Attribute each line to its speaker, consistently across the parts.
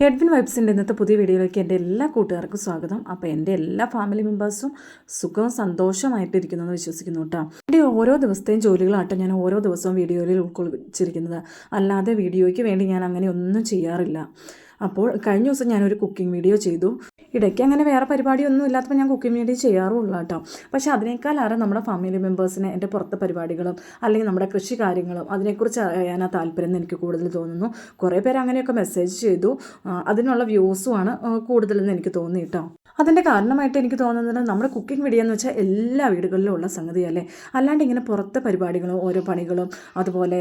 Speaker 1: Edwin വൈബ്സിന്റെ ഇന്നത്തെ പുതിയ വീഡിയോയിലേക്ക് എന്റെ എല്ലാ കൂട്ടുകാർക്കും സ്വാഗതം. അപ്പോൾ എന്റെ എല്ലാ ഫാമിലി മെമ്പേഴ്സും സുഖവും സന്തോഷമായിട്ടിരിക്കുന്നു എന്ന് വിശ്വസിക്കുന്നു കേട്ടോ. എന്റെ ഓരോ ദിവസത്തെയും ജോലികളാട്ടെ ഞാൻ ഓരോ ദിവസവും വീഡിയോയിൽ ഉൾക്കൊള്ളിച്ചിരിക്കുന്നത്. അല്ലാതെ വീഡിയോയ്ക്ക് വേണ്ടി ഞാൻ അങ്ങനെ ഒന്നും ചെയ്യാറില്ല. അപ്പോൾ കഴിഞ്ഞ ദിവസം ഞാനൊരു കുക്കിംഗ് വീഡിയോ ചെയ്തു. ഇടയ്ക്ക് അങ്ങനെ വേറെ പരിപാടിയൊന്നും ഇല്ലാത്തപ്പോൾ ഞാൻ കുക്കിംഗ് വീഡിയോ ചെയ്യാറുള്ളൂ കേട്ടോ. പക്ഷേ അതിനേക്കാളേറെ നമ്മുടെ ഫാമിലി മെമ്പേഴ്സിനെ എന്റെ പുറത്തെ പരിപാടികളും അല്ലെങ്കിൽ നമ്മുടെ കൃഷി കാര്യങ്ങളും അതിനെക്കുറിച്ച് അറിയാനാ താല്പര്യം എന്ന് എനിക്ക് കൂടുതൽ തോന്നുന്നു. കുറേ പേര് അങ്ങനെയൊക്കെ മെസ്സേജ് ചെയ്തു. അതിനുള്ള വ്യൂസുമാണ് കൂടുതലെന്ന് എനിക്ക് തോന്നി കേട്ടോ. അതിന്റെ കാരണമായിട്ട് എനിക്ക് തോന്നുന്നത് നമ്മുടെ കുക്കിംഗ് വീഡിയോ എന്ന് വെച്ചാൽ എല്ലാ വീടുകളിലും ഉള്ള സംഗതിയല്ലേ? അല്ലാണ്ട് ഇങ്ങനെ പുറത്തെ പരിപാടികളും ഓരോ പണികളും അതുപോലെ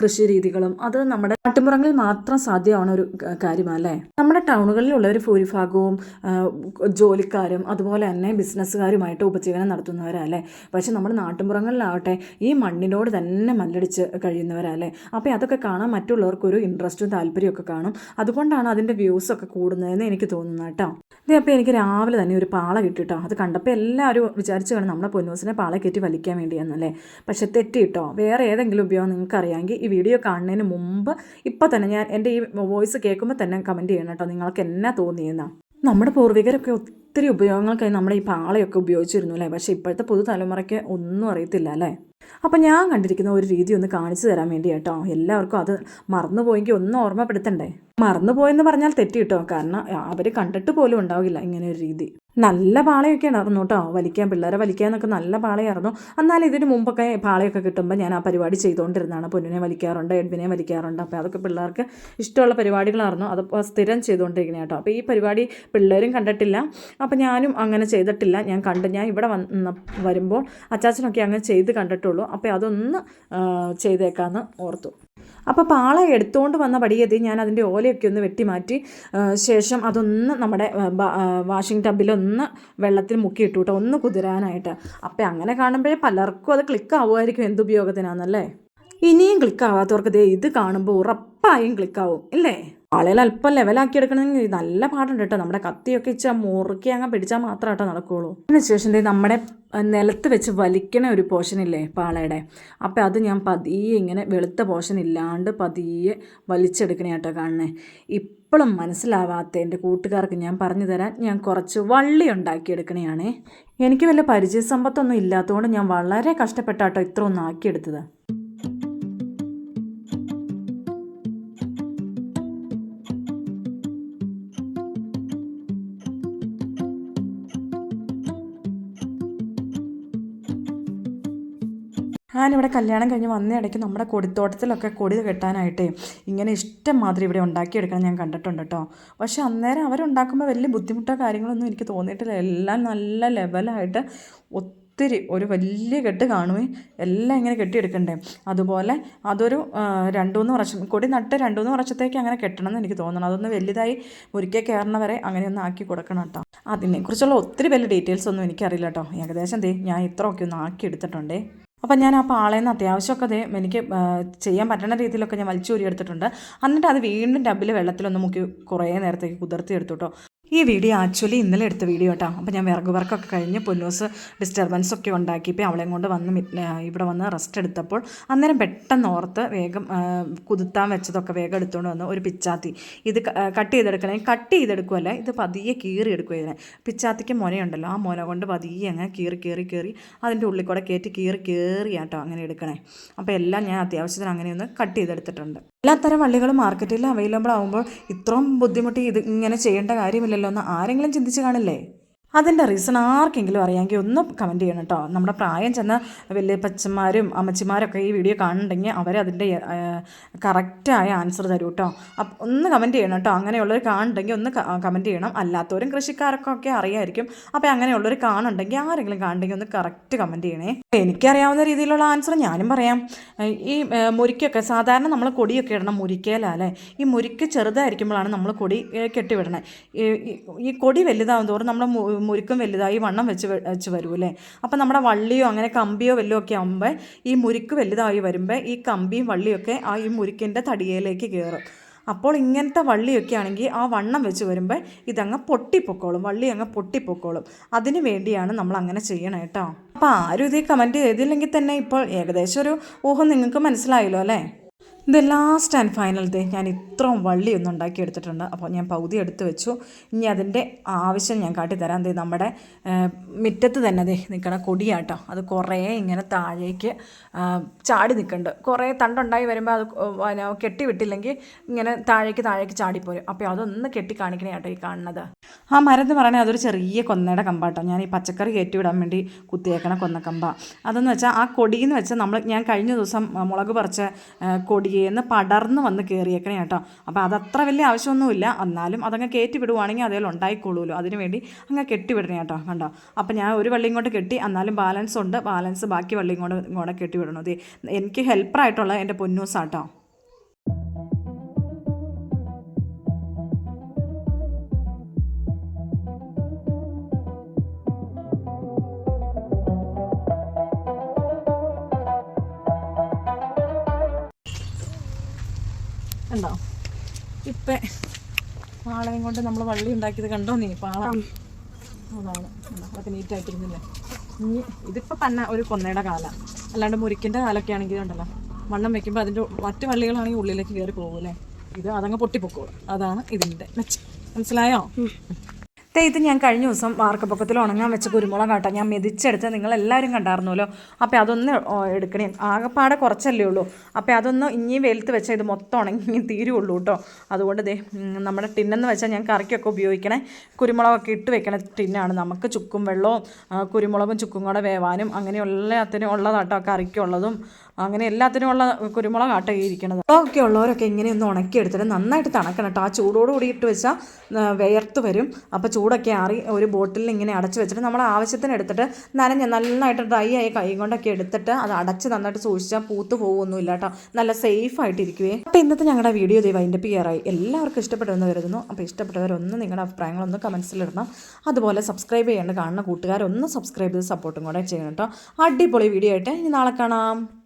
Speaker 1: കൃഷി രീതികളും അത് നമ്മുടെ നാട്ടുമ്പുറങ്ങളിൽ മാത്രം സാധ്യമാണ് ഒരു കാര്യമല്ലേ നമ്മുടെ ടൗണുകളിലുള്ളവർ ഭൂരിഭാഗവും ജോലിക്കാരും അതുപോലെ തന്നെ ബിസിനസ്സുകാരുമായിട്ട് ഉപജീവനം നടത്തുന്നവരല്ലേ? പക്ഷെ നമ്മുടെ നാട്ടുമ്പുറങ്ങളിലാവട്ടെ ഈ മണ്ണിനോട് തന്നെ മല്ലടിച്ച് കഴിയുന്നവരല്ലേ? അപ്പോൾ അതൊക്കെ കാണാൻ മറ്റുള്ളവർക്കൊരു ഇൻട്രസ്റ്റും താല്പര്യമൊക്കെ കാണും. അതുകൊണ്ടാണ് അതിന്റെ വ്യൂസൊക്കെ കൂടുന്നതെന്ന് എനിക്ക് തോന്നുന്നത് കേട്ടോ. ഇതേ അപ്പോൾ എനിക്ക് രാവിലെ തന്നെ ഒരു പാള കിട്ടിട്ടോ. അത് കണ്ടപ്പോൾ എല്ലാവരും വിചാരിച്ചു കാണും നമ്മുടെ പൊന്നൂസിനെ പാള കയറ്റി വലിക്കാൻ എന്നല്ലേ പക്ഷെ തെറ്റിട്ടോ? വേറെ ഏതെങ്കിലും ഉപയോഗം നിങ്ങൾക്ക് അറിയാമെങ്കിൽ ഈ വീഡിയോ കാണുന്നതിന് മുമ്പ് ഇപ്പോൾ തന്നെ ഞാൻ എന്റെ ഈ വോയിസ് കേൾക്കുമ്പോൾ തന്നെ കമന്റ് ചെയ്യണം കേട്ടോ. നിങ്ങൾക്ക് എന്നാ തോന്നിയെന്നാ? നമ്മുടെ പൂർവികരൊക്കെ ഒത്തിരി ഉപയോഗങ്ങൾക്കായി നമ്മുടെ ഈ പാളയൊക്കെ ഉപയോഗിച്ചിരുന്നു അല്ലേ? പക്ഷേ ഇപ്പോഴത്തെ പുതുതലമുറയ്ക്ക് ഒന്നും അറിയത്തില്ല അല്ലേ? അപ്പം ഞാൻ കണ്ടിരിക്കുന്ന ഒരു രീതി ഒന്ന് കാണിച്ചു തരാൻ വേണ്ടി കേട്ടോ. എല്ലാവർക്കും അത് മറന്നുപോയെങ്കിൽ ഒന്ന് ഓർമ്മപ്പെടുത്തണ്ടേ? മറന്നുപോയെന്ന് പറഞ്ഞാൽ തെറ്റി കേട്ടോ കാരണം അവർ കണ്ടിട്ട് പോലും ഉണ്ടാവില്ല ഇങ്ങനെ ഒരു രീതി. നല്ല പാളയൊക്കെ ഉണ്ടായിരുന്നു കേട്ടോ. വലിക്കാൻ പിള്ളേരെ വലിക്കാനൊക്കെ നല്ല പാളയായിരുന്നു. എന്നാൽ ഇതിന് മുമ്പൊക്കെ പാളയൊക്കെ കിട്ടുമ്പോൾ ഞാൻ ആ പരിപാടി ചെയ്തുകൊണ്ടിരുന്നതാണ്. പൊന്നിനെ വലിക്കാറുണ്ട് എഡ്വിനെ വലിക്കാറുണ്ട്. അപ്പോൾ അതൊക്കെ പിള്ളേർക്ക് ഇഷ്ടമുള്ള പരിപാടികളായിരുന്നു. അത് സ്ഥിരം ചെയ്തുകൊണ്ടിരിക്കുന്നത് കേട്ടോ. അപ്പോൾ ഈ പരിപാടി പിള്ളേരും കണ്ടിട്ടില്ല. അപ്പോൾ ഞാനും അങ്ങനെ ചെയ്തിട്ടില്ല. ഞാൻ കണ്ട് ഞാൻ ഇവിടെ വന്ന് വരുമ്പോൾ അച്ചാച്ചനൊക്കെ അങ്ങനെ ചെയ്ത് കണ്ടിട്ടുള്ളൂ. അപ്പോൾ അതൊന്ന് ചെയ്തേക്കാമെന്ന് ഓർത്തു. അപ്പോൾ പാള എടുത്തുകൊണ്ട് വന്ന പടിയതി ഞാൻ അതിന്റെ ഓലയൊക്കെ ഒന്ന് വെട്ടിമാറ്റി മാറ്റി ശേഷം അതൊന്ന് നമ്മുടെ വാഷിംഗ് ടബിലൊന്ന് വെള്ളത്തിൽ മുക്കിയിട്ടു കേട്ടോ ഒന്ന് കുതിരാനായിട്ട്. അപ്പോൾ അങ്ങനെ കാണുമ്പോഴേ പലർക്കും അത് ക്ലിക്ക് ആവുമായിരിക്കും എന്തുപയോഗത്തിനാണെന്നല്ലേ ഇനിയും ക്ലിക്കാവാത്തവർക്ക് ദേ ഇത് കാണുമ്പോൾ ഉറപ്പായും ക്ലിക്കാവും ഇല്ലേ? ആളുകൾ അല്പം ലെവലാക്കി എടുക്കണമെങ്കിൽ നല്ല പാടുണ്ട് കേട്ടോ. നമ്മുടെ കത്തിയൊക്കെ ഇച്ച മുറുക്കി അങ്ങ് പിടിച്ചാൽ മാത്രം കേട്ടോ നടക്കുകയുള്ളൂ അതിനുശേഷം ശേഷം നമ്മുടെ നിലത്ത് വെച്ച് വലിക്കണ ഒരു പോർഷൻ ഇല്ലേ പാളയുടെ? അപ്പോൾ അത് ഞാൻ പതിയെ ഇങ്ങനെ വെളുത്ത പോർഷൻ ഇല്ലാണ്ട് പതിയെ വലിച്ചെടുക്കണേ കേട്ടോ കാണണേ ഇപ്പോഴും മനസ്സിലാവാത്ത എന്റെ കൂട്ടുകാർക്ക് ഞാൻ പറഞ്ഞു തരാൻ ഞാൻ കുറച്ച് വള്ളി എടുക്കണേ എനിക്ക് വല്ല പരിചയസമ്പത്തൊന്നും ഇല്ലാത്തതുകൊണ്ട് ഞാൻ വളരെ കഷ്ടപ്പെട്ടാട്ടോ ഇത്ര ഒന്ന് ആക്കിയെടുത്തത്. ഞാനിവിടെ കല്യാണം കഴിഞ്ഞ് വന്ന ഇടയ്ക്ക് നമ്മുടെ കൊടിത്തോട്ടത്തിലൊക്കെ കൊടി കെട്ടാനായിട്ടേ ഇങ്ങനെ ഇഷ്ടം മാതിരി ഇവിടെ ഉണ്ടാക്കിയെടുക്കണം ഞാൻ കണ്ടിട്ടുണ്ട് കേട്ടോ. പക്ഷെ അന്നേരം അവരുണ്ടാക്കുമ്പോൾ വലിയ ബുദ്ധിമുട്ടോ കാര്യങ്ങളൊന്നും എനിക്ക് തോന്നിയിട്ടില്ല. എല്ലാം നല്ല ലെവലായിട്ട് ഒത്തിരി ഒരു വലിയ കെട്ട് കാണുമേ എല്ലാം ഇങ്ങനെ കെട്ടിയെടുക്കണ്ടേ. അതുപോലെ അതൊരു രണ്ടു മൂന്ന് വർഷം കൊടി നട്ട് രണ്ടു മൂന്ന് വർഷത്തേക്ക് അങ്ങനെ കെട്ടണം എന്ന് എനിക്ക് തോന്നണം. അതൊന്ന് വലുതായി മുരിക്കെ കയറണ വരെ അങ്ങനെ ഒന്ന് ആക്കി കൊടുക്കണം കേട്ടോ. അതിനെക്കുറിച്ചുള്ള ഒത്തിരി വലിയ ഡീറ്റെയിൽസ് ഒന്നും എനിക്കറിയില്ല കേട്ടോ. ഏകദേശം ദേ ഞാൻ ഇത്രയൊക്കെ ഒന്ന് ആക്കി എടുത്തിട്ടുണ്ടേ. അപ്പം ഞാൻ ആ പാളയിൽ നിന്ന് അത്യാവശ്യമൊക്കെ ദേ എനിക്ക് ചെയ്യാൻ പറ്റുന്ന രീതിയിലൊക്കെ ഞാൻ വലിച്ചൂരി എടുത്തിട്ടുണ്ട് എന്നിട്ട് അത് വീണ്ടും ടബിൽ വെള്ളത്തിലൊന്ന് മുക്കി കുറേ നേരത്തേക്ക് കുതിർത്തി എടുത്തു കേട്ടോ ഈ വീഡിയോ ആക്ച്വലി ഇന്നലെ എടുത്ത വീഡിയോ കേട്ടോ അപ്പോൾ ഞാൻ വിറക് വർക്കൊക്കെ കഴിഞ്ഞ് പൊന്നൂസ് ഡിസ്റ്റർബൻസ് ഒക്കെ ഉണ്ടാക്കിയപ്പോൾ അവളെയും കൊണ്ട് വന്ന് ഇവിടെ വന്ന് റെസ്റ്റ് എടുത്തപ്പോൾ അന്നേരം പെട്ടെന്ന് ഓർത്ത് വേഗം കുതിർത്താൻ വെച്ചതൊക്കെ വേഗം എടുത്തുകൊണ്ട് വന്ന് ഒരു പിച്ചാത്തി. ഇത് കട്ട് ചെയ്തെടുക്കണേ കട്ട് ചെയ്തെടുക്കുമല്ല ഇത് പതിയെ കീറി എടുക്കുക ഇതിനെ പിച്ചാത്തിക്ക് മുനയുണ്ടല്ലോ ആ മുന കൊണ്ട് പതിയെ അങ്ങ് കീറി കീറി കീറി അതിന്റെ ഉള്ളിൽ കൂടെ കയറ്റി കീറി കയറിയാട്ടോ അങ്ങനെ എടുക്കണേ. അപ്പോൾ എല്ലാം ഞാൻ അത്യാവശ്യത്തിന് അങ്ങനെയൊന്ന് കട്ട് ചെയ്തെടുത്തിട്ടുണ്ട്. എല്ലാത്തരം വള്ളികളും മാർക്കറ്റിൽ അവൈലബിൾ ആകുമ്പോൾ ഇത്രയും ബുദ്ധിമുട്ടി ഇത് ഇങ്ങനെ ചെയ്യേണ്ട കാര്യമില്ലല്ലോ എന്ന് ആരെങ്കിലും ചിന്തിച്ച് കാണില്ലേ? അതിന്റെ റീസൺ ആർക്കെങ്കിലും അറിയാമെങ്കിൽ ഒന്ന് കമന്റ് ചെയ്യണം കേട്ടോ. നമ്മുടെ പ്രായം ചെന്ന വലിയപ്പച്ചന്മാരും അമ്മച്ചിമാരൊക്കെ ഈ വീഡിയോ കാണുന്നുണ്ടെങ്കിൽ അവരതിന്റെ കറക്റ്റായ ആൻസർ തരൂ കേട്ടോ. അപ്പം ഒന്ന് കമന്റ് ചെയ്യണം കേട്ടോ. അങ്ങനെയുള്ളവർ കാണുന്നുണ്ടെങ്കിൽ ഒന്ന് കമന്റ് ചെയ്യണം. അല്ലാത്തവരും കൃഷിക്കാരൊക്കെ ഒക്കെ അറിയായിരിക്കും. അപ്പോൾ അങ്ങനെയുള്ളവർ കാണുന്നുണ്ടെങ്കിൽ ആരെങ്കിലും കാണുന്നുണ്ടെങ്കിൽ ഒന്ന് കറക്റ്റ് കമന്റ് ചെയ്യണേ. എനിക്കറിയാവുന്ന രീതിയിലുള്ള ആൻസർ ഞാനും പറയാം. ഈ മുരിക്കൊക്കെ സാധാരണ നമ്മൾ കൊടിയൊക്കെ ഇടണം മുരിക്കയിലല്ലേ ഈ മുരിക്ക് ചെറുതായിരിക്കുമ്പോഴാണ് നമ്മൾ കൊടി കെട്ടിവിടണേ. ഈ- കൊടി വലുതാവും തോറും നമ്മുടെ മു- മുരിക്കും വലുതായി വണ്ണം വെച്ച് വെച്ച് വരും അല്ലേ അപ്പം നമ്മുടെ വള്ളിയോ അങ്ങനെ കമ്പിയോ വല്ലതും ഒക്കെ ആകുമ്പോൾ ഈ മുരുക്ക് വലുതായി വരുമ്പോൾ ഈ കമ്പിയും വള്ളിയൊക്കെ ആ ഈ മുരുക്കിന്റെ തടിയയിലേക്ക് കയറും അപ്പോൾ ഇങ്ങനത്തെ വള്ളിയൊക്കെ ആണെങ്കിൽ ആ വണ്ണം വെച്ച് വരുമ്പോൾ ഇതങ്ങ് പൊട്ടിപ്പൊക്കോളും. വള്ളി അങ്ങ് പൊട്ടിപ്പൊക്കോളും. അതിന് വേണ്ടിയാണ് നമ്മൾ അങ്ങനെ ചെയ്യണം കേട്ടോ അപ്പോൾ ആരും ഇതേ കമന്റ് ചെയ്തില്ലെങ്കിൽ തന്നെ ഇപ്പോൾ ഏകദേശം ഒരു ഊഹം നിങ്ങൾക്ക് മനസ്സിലായല്ലോ അല്ലേ? ഇത് ലാസ്റ്റ് ആൻഡ് ഫൈനൽ ഡേ ഞാൻ ഇത്രയും വള്ളി ഒന്ന് ഉണ്ടാക്കി എടുത്തിട്ടുണ്ട്. അപ്പോൾ ഞാൻ പകുതി എടുത്ത് വെച്ചു. ഇനി അതിന്റെ ആവശ്യം ഞാൻ കാട്ടിത്തരാം ദേ നമ്മുടെ മുറ്റത്ത് തന്നെ ദേ നിൽക്കണ കൊടിയാട്ടോ. അത് കുറേ ഇങ്ങനെ താഴേക്ക് ചാടി നിൽക്കുന്നുണ്ട്. കുറേ തണ്ടുണ്ടായി വരുമ്പോൾ അത് കെട്ടി വിട്ടില്ലെങ്കിൽ ഇങ്ങനെ താഴേക്ക് താഴേക്ക് ചാടിപ്പോരും. അപ്പോൾ അതൊന്ന് കെട്ടി കാണിക്കണേ കേട്ടോ ഈ കാണുന്നത്. ആ മരം എന്ന് പറയുന്നത് അതൊരു ചെറിയ കൊന്നയുടെ കമ്പാട്ടോ. ഞാൻ ഈ പച്ചക്കറി കയറ്റി വിടാൻ വേണ്ടി കുത്തിയേക്കണ കൊന്നക്കമ്പ അതെന്ന് വെച്ചാൽ ആ കൊടിയെന്ന് വെച്ചാൽ നമ്മൾ ഞാൻ കഴിഞ്ഞ ദിവസം മുളക് പറിച്ച ആ, കൊടിയേന്ന് പടർന്ന് വന്ന് കയറിയേക്കണേ കേട്ടോ. അപ്പോൾ അതത്ര വലിയ ആവശ്യമൊന്നുമില്ല. എന്നാലും അതങ്ങ് കയറ്റി വിടുവാണെങ്കിൽ അതേലും ഉണ്ടായിക്കോളൂല്ലോ അതിന് വേണ്ടി അങ്ങ് കെട്ടിവിടണേ കേട്ടോ. കണ്ടോ? അപ്പോൾ ഞാൻ ഒരു വള്ളിയും കൊണ്ട് കെട്ടി എന്നാലും ബാലൻസ് ഉണ്ട് ബാലൻസ് ബാക്കി വള്ളിയും കൊണ്ട് ഇങ്ങോട്ട് കെട്ടിവിടണം. എനിക്ക് ഹെൽപ്പറായിട്ടുള്ള എന്റെ പൊന്നൂസാട്ടോ. കണ്ടോ ഇപ്പം. പാളയും കൊണ്ട് നമ്മൾ വള്ളി ഉണ്ടാക്കിയത് കണ്ടോ നീ? പാള. അതാണ്? അതൊക്കെ നീറ്റായിട്ടിരുന്നില്ലേ ഇനി ഇതിപ്പോൾ തന്നെ ഒരു കൊന്നയുടെ കാല. അല്ലാണ്ട് മുരിക്കിന്റെ കാലൊക്കെ ആണെങ്കിൽ ഉണ്ടല്ലോ. വണ്ണം വെക്കുമ്പോൾ അതിന്റെ മറ്റു വള്ളികളാണെങ്കിൽ ഉള്ളിലേക്ക് കയറി പോകൂലേ ഇത് അതങ്ങ് പൊട്ടിപ്പൊക്കോളും. അതാണ് ഇതിന്റെ മെച്ചം. മനസ്സിലായോ? ഇത് ഞാൻ കഴിഞ്ഞ ദിവസം വാർക്കപ്പൊക്കത്തിൽ ഉണങ്ങാൻ വെച്ച കുരുമുളക് കാട്ടാ ഞാൻ മെതിച്ചെടുത്ത് നിങ്ങളെല്ലാവരും കണ്ടായിരുന്നല്ലോ. അപ്പോൾ അതൊന്ന് എടുക്കണേ. ആകെപ്പാടെ കുറച്ചല്ലേ ഉള്ളൂ. അപ്പോൾ അതൊന്ന് ഇനിയും വെയിലത്ത് വെച്ചാൽ ഇത് മൊത്തം ഉണങ്ങി തീരുള്ളൂ കേട്ടോ അതുകൊണ്ട് ദേ നമ്മുടെ ടിന്നെന്ന് വെച്ചാൽ ഞാൻ കറിക്കൊക്കെ ഉപയോഗിക്കണേ. കുരുമുളകൊക്കെ ഇട്ട് വെക്കണ ടിന്നാണ്. നമുക്ക് ചുക്കും വെള്ളവും കുരുമുളകും ചുക്കും കൂടെ വേവാനും അങ്ങനെയുള്ള എല്ലാത്തിനും ഉള്ളതാട്ടോ കറിക്കുള്ളതും. അങ്ങനെ എല്ലാത്തിനും ഉള്ള കുരുമുളക് ആട്ടോ ഈ ഇരിക്കണത്. ഒക്കെ ഉള്ളവരൊക്കെ ഇങ്ങനെ ഒന്ന് ഉണക്കി എടുത്തിട്ട് നന്നായിട്ട് തണക്കണം കേട്ടോ. ആ ചൂടോട് ഇട്ട് വെച്ചാൽ വിയർത്ത് വരും. അപ്പോൾ ചൂടൊക്കെ ആറി ഒരു ബോട്ടിലിൽ ഇങ്ങനെ അടച്ച് വെച്ചിട്ട് നമ്മൾ ആവശ്യത്തിന് എടുത്തിട്ട് നനഞ്ഞ് നന്നായിട്ട് ഡ്രൈ ആയി കൈ കൊണ്ടൊക്കെ എടുത്തിട്ട് അത് അടച്ച് നന്നായിട്ട് സൂക്ഷിച്ചാൽ പൂത്ത് പോകുമൊന്നുമില്ല കേട്ടോ. നല്ല സേഫ് ആയിട്ടിരിക്കുവേ അപ്പോൾ ഇന്നത്തെ ഞങ്ങളുടെ വീഡിയോ ദൈവം അതിന്റെ പിയറായി എല്ലാവർക്കും ഇഷ്ടപ്പെട്ടെന്ന് കരുതുന്നു. അപ്പോൾ ഇഷ്ടപ്പെട്ടവരൊന്ന് നിങ്ങളുടെ അഭിപ്രായങ്ങളൊന്ന് കമൻസിലിടണം അതുപോലെ സബ്സ്ക്രൈബ് ചെയ്യേണ്ട കാണുന്ന കൂട്ടുകാരൊന്ന് സബ്സ്ക്രൈബ് ചെയ്ത് സപ്പോർട്ടും കൂടെ ചെയ്യണം കേട്ടോ. അടിപൊളി വീഡിയോ ആയിട്ട് ഇനി നാളെ കാണാം.